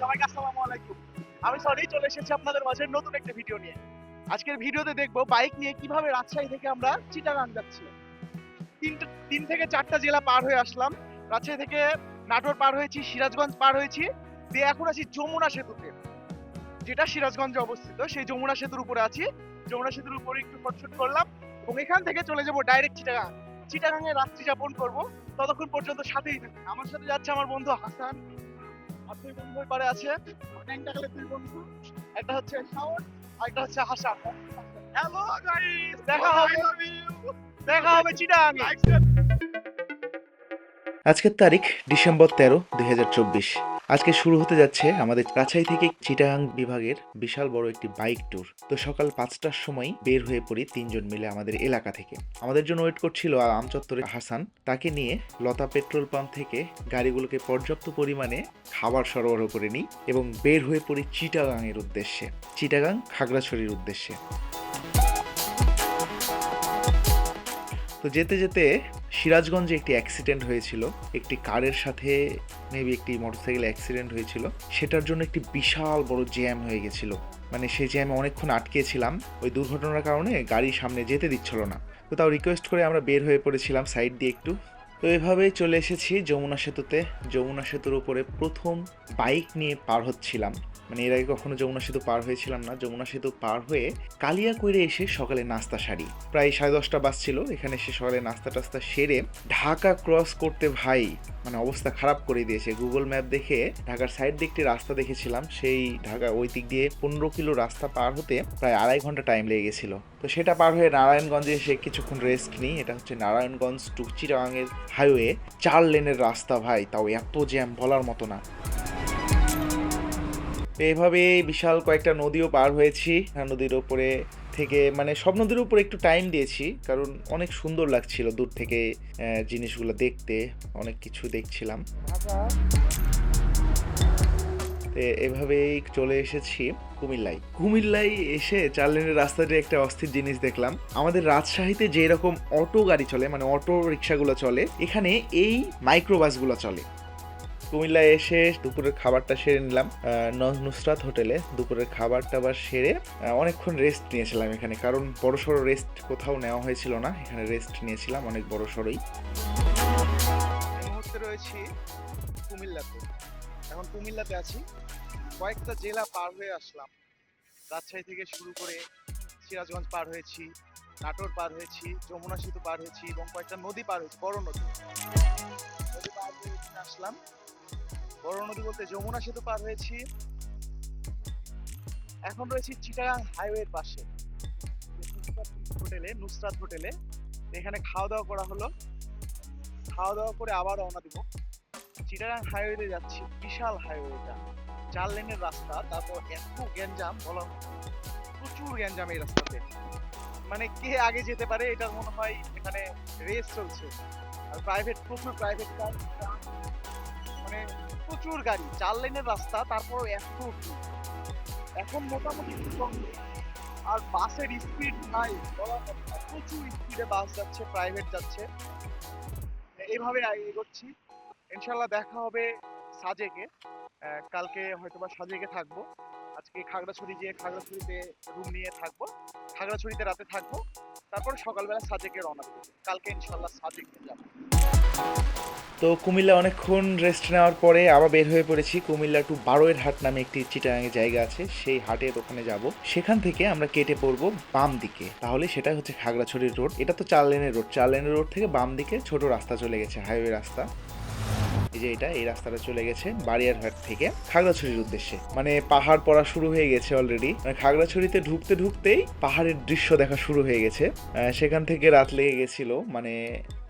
সবাইকে আসসালামু আলাইকুম। আমি সরি চলে এসেছি আপনাদের মাঝে নতুন একটা ভিডিও নিয়ে। আজকের ভিডিওতে দেখব বাইক নিয়ে কীভাবে রাজশাহী থেকে আমরা চিটাগাং যাচ্ছি। তিনটা তিন থেকে চারটা জেলা পার হয়ে আসলাম। রাজশাহী থেকে নাটোর পার হয়েছি, সিরাজগঞ্জ পার হয়েছি। দিয়ে এখন আছি যমুনা সেতুতে। যেটা সিরাজগঞ্জে অবস্থিত, সেই যমুনা সেতুর উপরে আছি। যমুনা সেতুর উপরে একটু ফটোশুট করলাম এবং এখান থেকে চলে যাব ডাইরেক্ট চিটাগাং। চিটাগাংয়ে রাত্রি যাপন করব। ততক্ষণ পর্যন্ত সাথেই থাকুন। আমার সাথে যাচ্ছে আমার বন্ধু হাসান। আর দুই বন্ধু পারে আছে। দুই বন্ধু একটা হচ্ছে শাওন আর একটা হচ্ছে হাসান হ্যালো গাইস দেখা হবে। দেখা হবে চিটাং! আজকের তারিখ ডিসেম্বর তেরো দুই আজকে শুরু হতে যাচ্ছে আমাদের রাজশাহী থেকে চিটাগাং বিভাগের বিশাল বড় একটি বাইক ট্যুর তো সকাল পাঁচটার সময় বের হয়ে পড়ি তিনজন মিলে আমাদের এলাকা থেকে। আমাদের জন্য ওয়েট করছিল আম চত্বরে হাসান। তাকে নিয়ে লতা পেট্রোল পাম্প থেকে গাড়িগুলোকে পর্যাপ্ত পরিমাণে খাবার সরবরাহ করে নিই এবং বের হয়ে পড়ি চিটাগাংয়ের উদ্দেশ্যে। চিটাগাং খাগড়াছড়ির উদ্দেশ্যে। তো যেতে যেতে সিরাজগঞ্জে একটি অ্যাক্সিডেন্ট হয়েছিল। একটি কারের সাথে মেবি একটি মোটরসাইকেল অ্যাক্সিডেন্ট হয়েছিল। সেটার জন্য একটি বিশাল বড় জ্যাম হয়ে গেছিল। মানে সেই জ্যামে অনেকক্ষণ আটকেছিলাম। ওই দুর্ঘটনার কারণে গাড়ি সামনে যেতে দিচ্ছিল না। তো তাও রিকোয়েস্ট করে আমরা বের হয়ে পড়েছিলাম সাইড দিয়ে একটু। তো এভাবেই চলে এসেছি যমুনা সেতুতে। যমুনা সেতুর উপরে প্রথম বাইক নিয়ে পার হচ্ছিলাম। মানে এর আগে কখনো যমুনা সেতু পার হয়েছিলাম না। যমুনা সেতু পার হয়ে কালিয়া কইরে এসে সকালে নাস্তা সারি। প্রায় সাড়ে দশটা বাজছিল। এখানে এসে সকালে নাস্তা টাস্তা সেরে ঢাকা ক্রস করতে ভাই মানে অবস্থা খারাপ করে দিয়েছে। গুগল ম্যাপ দেখে ঢাকার সাইড দিয়ে একটি রাস্তা দেখেছিলাম। সেই ঢাকা ওই দিক দিয়ে পনেরো কিলো রাস্তা পার হতে প্রায় আড়াই ঘণ্টা টাইম লেগে গেছিল। তো সেটা পার হয়ে নারায়ণগঞ্জে এসে কিছুক্ষণ রেস্ট নিই। এটা হচ্ছে নারায়ণগঞ্জ টু চিটাগাংয়ের হাইওয়ে, চার লেনের রাস্তা ভাই, তাও এত জ্যাম বলার মতো না। তো এইভাবে বিশাল কয়েকটা নদীও পার হয়েছি। আর নদীর ওপরে থেকে মানে সব নদীর উপরে একটু টাইম দিয়েছি, কারণ অনেক সুন্দর লাগছিল দূর থেকে জিনিসগুলো দেখতে, অনেক কিছু দেখছিলাম। এভাবেই চলে এসেছি কুমিল্লায়। কুমিল্লায় এসে চার লেনের রাস্তাতে একটা অস্থির জিনিস দেখলাম, আমাদের রাজশাহীতে যে রকম অটো গাড়ি চলে মানে অটো রিক্সাগুলো চলে, এখানে এই মাইক্রো বাসগুলো চলে। কুমিল্লায় এসে দুপুরের খাবারটা সেরে নিলাম। নুসরাত হোটেলে দুপুরের খাবার টাবার সেরে অনেকক্ষণ রেস্ট নিয়েছিলাম এখানে, কারণ বড় সড়ো রেস্ট কোথাও নেওয়া হয়েছিল না, এখানে রেস্ট নিয়েছিলাম অনেক বড় সড়োই। মুহূর্তে রয়েছি কুমিল্লাতে। এখন কুমিল্লাতে আছি। কয়েকটা জেলা পার হয়ে আসলাম। রাজশাহী থেকে শুরু করে সিরাজগঞ্জ পার হয়েছি, নাটোর পার হয়েছি, যমুনা সেতু পার হয়েছি এবং কয়েকটা নদী পার হয়েছি, বড় নদী। নদী পার হয়ে আসলাম। বড় নদী বলতে যমুনা সেতু পার হয়েছি। এখন রয়েছি চিটাগাং হাইওয়ের পাশে। হোটেলে, নুসরাত হোটেলে। এখানে খাওয়া দাওয়া করা হলো। খাওয়া দাওয়া করে আবার রওনা দিব। চিটাগাং হাইওয়েতে যাচ্ছি, বিশাল হাইওয়েটা চার লেনের রাস্তা, তারপর এত গ্যাঞ্জাম না। প্রচুর গ্যাঞ্জাম এই রাস্তাতে মানে কে আগে যেতে পারে, এটার মনে হয় এখানে রেস চলছে আর প্রাইভেট প্রচুর প্রাইভেট কার মানে প্রচুর গাড়ি চার লেনের রাস্তা, তারপর এত। এখন মোটামুটি। আর বাসের স্পিড নাই না। প্রচুর স্পিডে বাস যাচ্ছে প্রাইভেট যাচ্ছে এইভাবে এগোচ্ছি ইনশাল্লাহ দেখা হবে সাজেকে। কালকে হয়তোবা সাজেকে থাকব। আজকে খাগড়াছড়ি যেয়ে খাগড়াছড়িতে রুম নিয়ে থাকব। খাগড়াছড়িতে রাতে থাকব। তারপর সকালবেলা সাজেকে রওনা দেবো। কালকে ইনশাল্লাহ সাজেকে যাব। তো কুমিল্লা অনেকক্ষণ রেস্ট নেওয়ার পরে আবার বের হয়ে পড়েছি। কুমিল্লা টু বারোয়ের হাট নামে একটি চিটাগাঙে জায়গা আছে। সেই হাটের ওখানে যাব। সেখান থেকে আমরা কেটে পড়ব বাম দিকে। তাহলে সেটা হচ্ছে খাগড়াছড়ির রোড এটা তো চার লেনের রোড চার লেনের রোড থেকে বাম দিকে ছোট রাস্তা চলে গেছে হাইওয়ে রাস্তা। এই যে এটা, এই রাস্তাটা চলে গেছে বাড়িয়ারহাট থেকে খাগড়াছড়ির উদ্দেশ্যে। মানে পাহাড় পড়া শুরু হয়ে গেছে অলরেডি মানে খাগড়াছড়িতে ঢুকতে ঢুকতেই পাহাড়ের দৃশ্য দেখা শুরু হয়ে গেছে। সেখান থেকে রাত লেগে গেছিল। মানে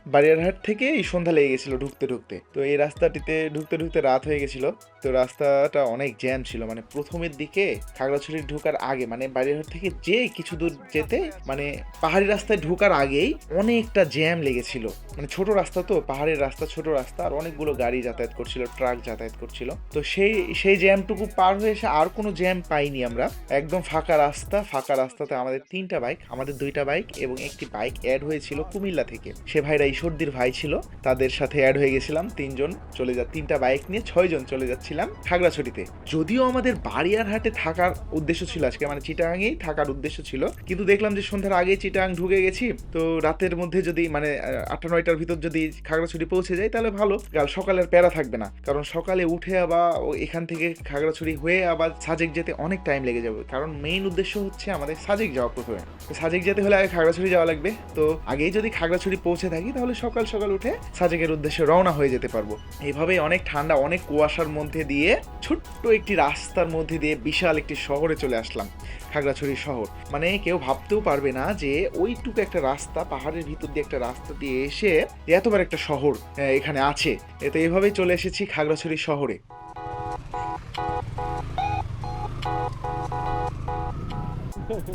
বাড়িয়ারহাট থেকে এই সন্ধ্যা লেগে গেছিল ঢুকতে ঢুকতে। তো এই রাস্তাটিতে ঢুকতে ঢুকতে রাত হয়ে গেছিল। তো রাস্তাটা অনেক জ্যাম ছিল মানে প্রথমের দিকে খাগড়াছড়ি ঢোকার আগে মানে বাড়িয়ারহাট থেকে যে কিছু দূর যেতে মানে পাহাড়ি রাস্তায় ঢোকার আগেই অনেকটা জ্যাম লেগেছিল। মানে ছোট রাস্তা তো, পাহাড়ের রাস্তা, ছোট রাস্তা, আর অনেকগুলো গাড়ি যাতায়াত করছিল, ট্রাক যাতায়াত করছিল। তো সেই সেই জ্যামটুকু পার হয়ে এসে আর কোনো জ্যাম পাইনি আমরা। একদম ফাঁকা রাস্তা, ফাঁকা রাস্তাতে আমাদের তিনটা বাইক, আমাদের দুইটা বাইক এবং একটি বাইক অ্যাড হয়েছিল কুমিল্লা থেকে। সে ভাইরা সর্দির ভাই ছিল, তাদের সাথে অ্যাড হয়ে গেছিলাম তিনজন, চলে যা, তিনটা বাইক নিয়ে ছয়জন চলে যাচ্ছিলাম খাগড়াছড়িতে। যদিও আমাদের বাড়িয়ারহাটে থাকার উদ্দেশ্য ছিল, আজকে মানে চিটাগাঙেই থাকার উদ্দেশ্য ছিল, কিন্তু দেখলাম যে সন্ধ্যার আগে চিটাং ঢুকে গেছি, তো রাতের মধ্যে যদি মানে আটটা নয়টার ভিতর যদি খাগড়াছড়ি পৌঁছে যাই, তাহলে ভালো। কাল সকালের প্যারা থাকবে না। কারণ সকালে উঠে আবার এখান থেকে খাগড়াছড়ি হয়ে আবার সাজেক যেতে অনেক টাইম লেগে যাবে। কারণ মেইন উদ্দেশ্য হচ্ছে আমাদের সাজেক যাওয়া প্রথমে। সাজেক যেতে হলে আগে খাগড়াছড়ি যাওয়া লাগবে। তো আগেই যদি খাগড়াছড়ি পৌঁছে থাকি, তাহলে সকাল সকাল উঠে সাজেকের উদ্দেশ্যে রওনা হয়ে যেতে পারব। এইভাবেই অনেক ঠান্ডা, অনেক কুয়াশার মধ্যে দিয়ে ছোট্ট একটি রাস্তার মধ্যে দিয়ে বিশাল একটি শহরে চলে আসলাম, খাগড়াছড়ি শহর। মানে কেউ ভাবতেও পারবে না যে ওইটুকু একটা রাস্তা, পাহাড়ের ভিতর দিয়ে একটা রাস্তা দিয়ে এসে এতবার একটা শহর এখানে আছে। এতে এভাবেই চলে এসেছি খাগড়াছড়ি শহরে।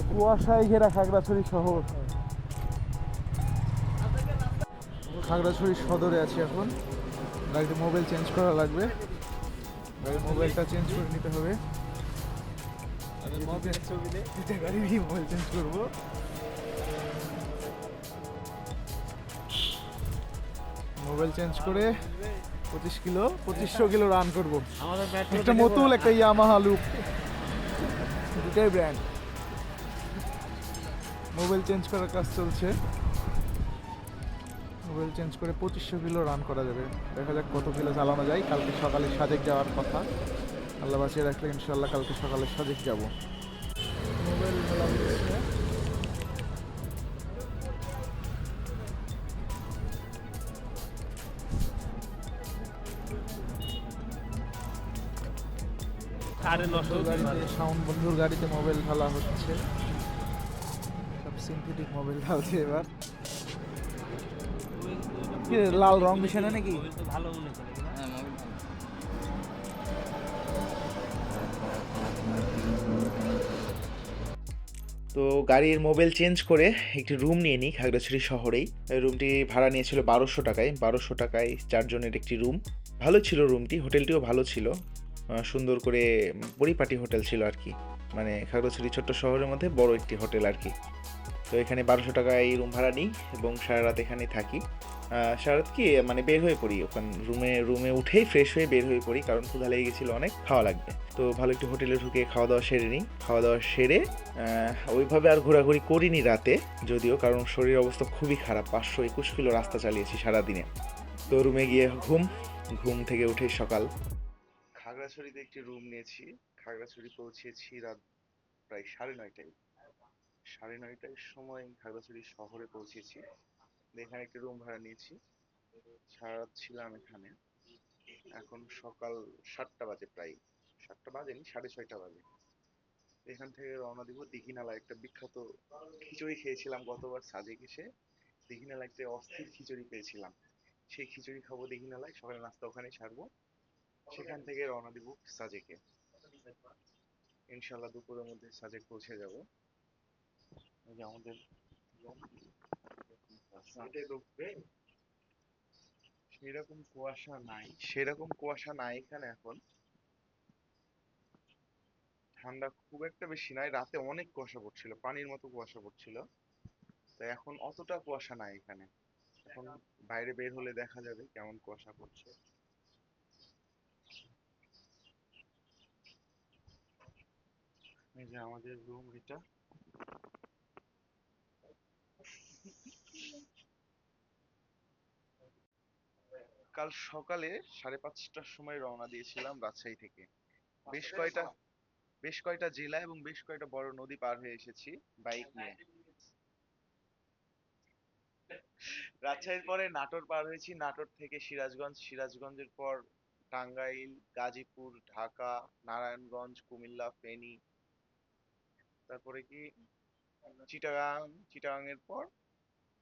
কুয়াশায় ঘেরা খাগড়াছড়ি শহর। খাগড়াছড়ি সদরে আছি এখন। গাড়িতে মোবাইল চেঞ্জ করা লাগবে। গাড়ির মোবাইলটা চেঞ্জ করে নিতে হবে। গাড়ির মোবাইল চেঞ্জ করব। মোবাইল চেঞ্জ করে পঁচিশ কিলো পঁচিশশো কিলো রান করব। একটা মতুল একটা ইয়ামাহা লুক দুটাই ব্র্যান্ড মোবাইল চেঞ্জ করার কাজ চলছে। মোবাইল চেঞ্জ করে পঁচিশশো কিলো রান করা যাবে। দেখা যাক কত কিলো চালানো যায়। কালকে সকালে সাজেক যাওয়ার কথা। আল্লাহ বাঁচিয়ে রাখলে ইনশাল্লাহ কালকে সকালে সাজেক যাব। মোবাইল সাউন্ড বন্ধুর গাড়িতে মোবাইল ঢালা হচ্ছে। সব সিনথেটিক মোবাইল ঢালছে এবার। কি রে, লাল রং নাকি? ভালো মনে করে তো গাড়ির মোবাইল চেঞ্জ করে একটি রুম নিয়ে নিই খাগড়াছড়ি শহরেই। রুমটি ভাড়া নিয়েছিল বারোশো টাকায়। বারোশো টাকায় চারজনের একটি রুম। ভালো ছিল রুমটি হোটেলটিও ভালো ছিল। সুন্দর করে পরিপাটি হোটেল ছিল আর কি। মানে খাগড়াছড়ি ছোট্ট শহরের মধ্যে বড় একটি হোটেল আর কি। তো এখানে বারোশো টাকায় রুম ভাড়া নিই এবং সারা রাত এখানে থাকি। আহ, কি মানে বের হয়ে পড়ি। ওখান রুমে রুমে উঠেই ফ্রেশ হয়ে বের হয়ে পড়ি কারণ ক্ষুধা লেগে গেছিল অনেক খাওয়া লাগবে। তো ভালো একটু হোটেলে ঢুকে খাওয়া দাওয়া সেরে নিই। খাওয়া দাওয়া সেরে ওইভাবে আর ঘোরাঘুরি করিনি রাতে যদিও কারণ শরীর অবস্থা খুবই খারাপ। পাঁচশো একুশ কিলো রাস্তা চালিয়েছি সারাদিনে। তো রুমে গিয়ে ঘুম ঘুম থেকে উঠে সকাল। খাগড়াছড়িতে একটি রুম নিয়েছি। খাগড়াছড়ি পৌঁছেছি রাত প্রায় সাড়ে নয়টায়। সাড়ে নয়টার সময় খাগড়াছড়ি শহরে পৌঁছেছি। এখানে একটি রুম ভাড়া নিয়েছি। সারা রাত ছিলাম এখানে। এখন সকাল সাতটা বাজে প্রায়। সাতটা বাজেনি, সাড়ে ছয়টা বাজে। এখান থেকে রওনা দিব দিঘিনালা। একটা বিখ্যাত খিচুড়ি খেয়েছিলাম গতবার, সাজেক এসে। দিঘিনালা একটা অস্থির খিচুড়ি পেয়েছিলাম। সেই খিচুড়ি খাব দিঘিনালায়। সকালে নাস্তা ওখানে সারবো। সেখান থেকে রওনা দিব সাজেকে। ইনশাল্লাহ দুপুরের মধ্যে সাজেক পৌঁছে যাব। এই যে আমাদের সেরকম কুয়াশা নাই, সেরকম কুয়াশা নাই এখানে এখন। ঠান্ডা খুব একটা বেশি নাই, রাতে অনেক কুয়াশা পড়ছিল, পানির মতো কুয়াশা পড়ছিল। তো এখন অতটা কুয়াশা নাই এখানে। এখন বাইরে বের হলে দেখা যাবে কেমন কুয়াশা পড়ছে। এই যে আমাদের রুম এটা। কাল সকালে সাড়ে পাঁচটার সময় রওনা দিয়েছিলাম রাজশাহী থেকে। বেশ কয়টা বেশ কয়টা জেলা এবং বেশ কয়টা বড় নদী পার হয়ে এসেছি বাইক নিয়ে। রাজশাহীর পরে নাটোর পার হয়েছি। নাটোর থেকে সিরাজগঞ্জ সিরাজগঞ্জের পর টাঙ্গাইল গাজীপুর ঢাকা নারায়ণগঞ্জ কুমিল্লা ফেনী। তারপরে কি? চিটাগাং চিটাগাং এর পর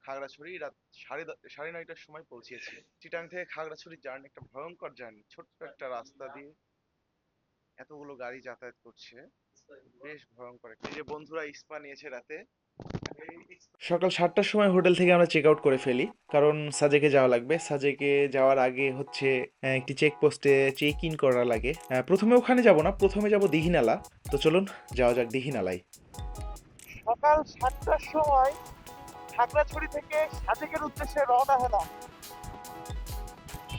খাগড়াছড়ি রাত সাড়ে সাড়ে নয়টার সময় পৌঁছেছি। চিটাং থেকে খাগড়াছড়ির জার্নি একটা ভয়ঙ্কর জার্নি ছোট্ট একটা রাস্তা দিয়ে এতগুলো গাড়ি যাতায়াত করছে। বেশ ভয়ঙ্কর একটা- এই যে বন্ধুরা ইস্পা নিয়েছে রাতে। সকাল সাতটার সময় হোটেল থেকে আমরা চেক আউট করে ফেলি কারণ সাজেকে যাওয়া লাগবে। সাজেকে যাওয়ার আগে হচ্ছে একটি চেক পোস্টে চেক ইন করা লাগে। প্রথমে ওখানে যাব না প্রথমে যাব দিঘিনালা। তো চলুন যাওয়া যাক দিঘিনালায়। সকাল সাতটার সময় খাগড়াছড়ি থেকে সাজেকের উদ্দেশ্যে রওনা হলাম।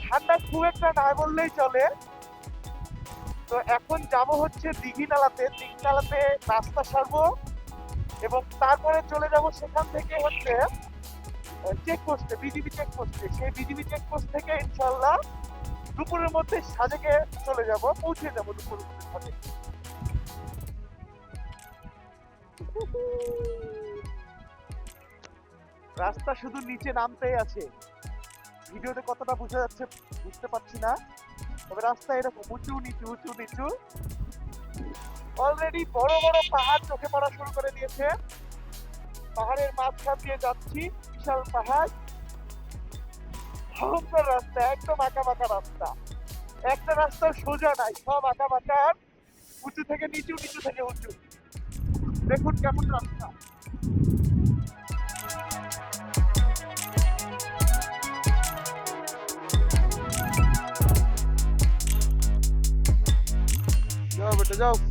ঠান্ডা খুব একটা না বললেই চলে। তো এখন যাব হচ্ছে দিঘি নালাতে দিঘি নালাতে নাস্তা সারবো এবং তারপরে চলে যাব সেখান থেকে হচ্ছে চেক পোস্টে বিজিবি চেক পোস্টে সেই বিজিবি চেক পোস্ট থেকে ইনশাল্লাহ দুপুরের মধ্যে সাজেকে চলে যাব, পৌঁছে যাব দুপুরের মধ্যে সাজেক রাস্তা শুধু নিচে নামতেই আছে। ভিডিওতে কতটা বোঝা যাচ্ছে বুঝতে পারছি না। তবে রাস্তা এরকম, উঁচু, নিচু উঁচু, নিচু। অলরেডি বড় বড় পাহাড় চোখে পড়া শুরু করে দিয়েছে। পাহাড়ের মাঝখান দিয়ে যাচ্ছি, বিশাল পাহাড়। ভয়ঙ্কর রাস্তা, একদম আঁকা বাঁকা রাস্তা। একটা রাস্তা সোজা নাই, সব আঁকা বাঁকা। উঁচু থেকে নিচু নিচু থেকে উঁচু। দেখুন কেমন রাস্তা। go.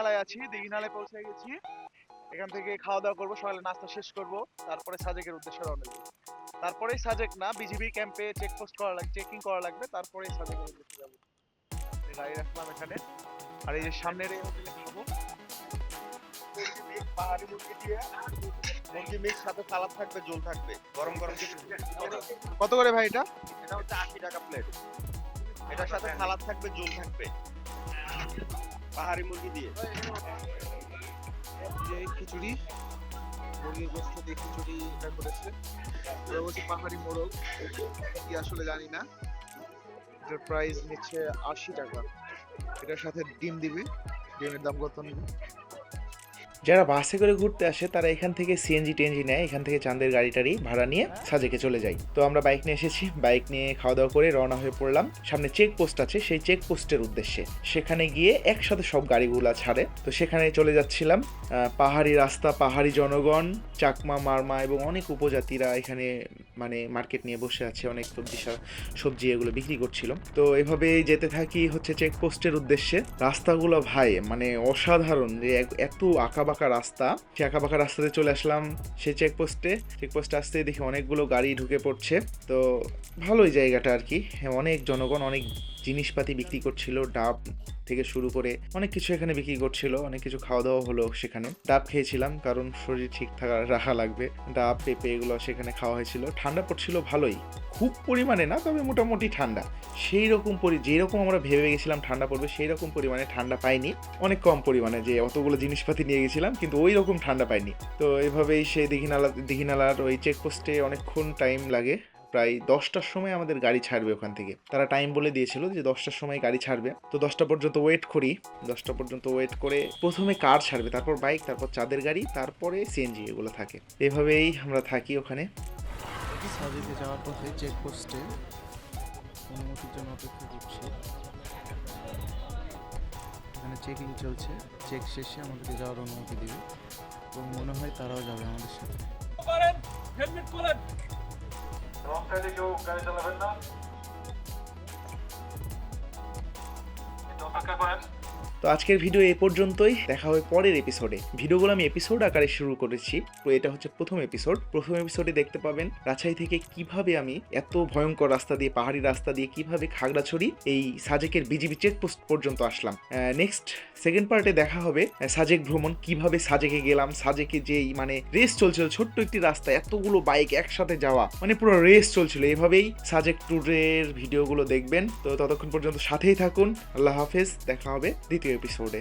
দীঘিনালায় আছি দীঘিনালায় পৌঁছে গেছি। এখান থেকে খাওয়া দাওয়া করব সকালে নাস্তা শেষ করব তারপরে সাজেকের উদ্দেশ্যে রওনা দেবো। তারপরেই সাজেক না বিজিবি ক্যাম্পে চেকপোস্ট করা লাগবে চেকিং করা লাগবে তারপরেই সাজেকের উদ্দেশ্যে যাব। এই গাড়ি রাখলাম এখানে আর এই যে সামনের এই হোটেলে খাব। পাহাড়ি মুরগি দিয়ে মুরগি মিক্স সাথে সালাদ থাকবে ঝোল থাকবে গরম গরম কিছু কত করে ভাই এটা? এটা হচ্ছে আশি টাকা প্লেট এটার সাথে সালাদ থাকবে ঝোল থাকবে। পাহাড়ি মুরগি দিয়ে। খিচুড়ি, মুরগির গোস্ত দিয়ে খিচুড়ি এটা করেছে। এটা হচ্ছে পাহাড়ি মোরগ। কি আসলে জানি না। এটার প্রাইস নিচ্ছে আশি টাকা। এটার সাথে ডিম দিবে। ডিমের দাম কত নিবে? যারা বাসে করে ঘুরতে আসে, তারা এখান থেকে সিএনজি টেনজি নেয়। এখান থেকে চাঁদের গাড়ি টাড়ি ভাড়া নিয়ে সাজেকে চলে যায় তো আমরা বাইক নিয়ে এসেছি। বাইক নিয়ে খাওয়া দাওয়া করে রওনা হয়ে পড়লাম। সামনে চেক পোস্ট আছে। সেই চেক পোস্টের উদ্দেশ্যে। সেখানে গিয়ে একসাথে সব গাড়িগুলা ছাড়ে। তো সেখানে চলে যাচ্ছিলাম। পাহাড়ি রাস্তা, পাহাড়ি জনগণ, চাকমা, মারমা এবং অনেক উপজাতিরা এখানে মানে মার্কেট নিয়ে বসে আছে। অনেক সবজি সবজি এগুলো বিক্রি করছিল। তো এভাবে যেতে থাকি হচ্ছে চেকপোস্টের উদ্দেশ্যে। রাস্তাগুলো ভাই মানে অসাধারণ যে এত আঁকা বাঁকা রাস্তা। সে আঁকা রাস্তাতে চলে আসলাম সেই চেকপোস্টে চেকপোস্টে আসতে দেখি অনেকগুলো গাড়ি ঢুকে পড়ছে। তো ভালোই জায়গাটা আর কি। হ্যাঁ, অনেক জনগণ অনেক জিনিসপাতি বিক্রি করছিল, ডাব থেকে শুরু করে অনেক কিছু এখানে বিক্রি করছিল, অনেক কিছু খাওয়া দাওয়া হলো সেখানে। ডাব খেয়েছিলাম, কারণ শরীর ঠিক থাকা রাখা লাগবে। ডাব, পেঁপে এগুলো সেখানে খাওয়া হয়েছিল। ঠান্ডা পড়ছিল ভালোই। খুব পরিমাণে না, তবে মোটামুটি ঠান্ডা। সেই রকম পরি যেরকম আমরা ভেবে গেছিলাম ঠান্ডা পড়বে, সেই রকম পরিমাণে ঠান্ডা পাইনি। অনেক কম পরিমাণে, যে অতগুলো জিনিসপাতি নিয়ে গেছিলাম, কিন্তু ওই রকম ঠান্ডা পাইনি। তো এভাবেই সেই দিঘিনালা, দিঘিনালার ওই চেকপোস্টে অনেকক্ষণ টাইম লাগে। প্রায় দশটার সময় আমাদের গাড়ি ছাড়বে ওখান থেকে। তারা টাইম বলে দিয়েছিল যে দশটার সময় গাড়ি ছাড়বে। তো দশটা পর্যন্ত ওয়েট করি। দশটা পর্যন্ত ওয়েট করে প্রথমে কার ছাড়বে তারপর বাইক তারপর চাঁদের গাড়ি তারপরে সিএনজি এগুলো থাকে। এভাবেই আমরা থাকি ওখানে। যাওয়ার পথে চেকপোস্টে অনুমতির জন্য অপেক্ষা করছি। এখানে চেকিং চলছে। চেক শেষে আমাদেরকে যাওয়ার অনুমতি দেবে। এবং মনে হয় তারাও যাবে আমাদের সাথে। করেন হেলমেট করেন তো আজকের ভিডিও এ পর্যন্তই, দেখা হবে পরের এপিসোডে ভিডিওগুলো আমি এপিসোড আকারে শুরু করেছি, তো এটা হচ্ছে প্রথম এপিসোড প্রথম এপিসোডে দেখতে পাবেন রাজশাহী থেকে কীভাবে আমি এত ভয়ঙ্কর রাস্তা দিয়ে, পাহাড়ি রাস্তা দিয়ে কীভাবে খাগড়াছড়ি এই সাজেকের বিজিবি চেকপোস্ট পর্যন্ত আসলাম। নেক্সট সেকেন্ড পার্টে দেখা হবে সাজেক ভ্রমণ, কীভাবে সাজেকে গেলাম, সাজেকে যেই মানে রেস চলছিল, ছোট্ট একটি রাস্তা, এতগুলো বাইক একসাথে যাওয়া মানে পুরো রেস চলছিল। এভাবেই সাজেক ট্যুরের ভিডিওগুলো দেখবেন। তো ততক্ষণ পর্যন্ত সাথেই থাকুন। আল্লাহ হাফেজ, দেখা হবে দ্বিতীয় এপিসোডে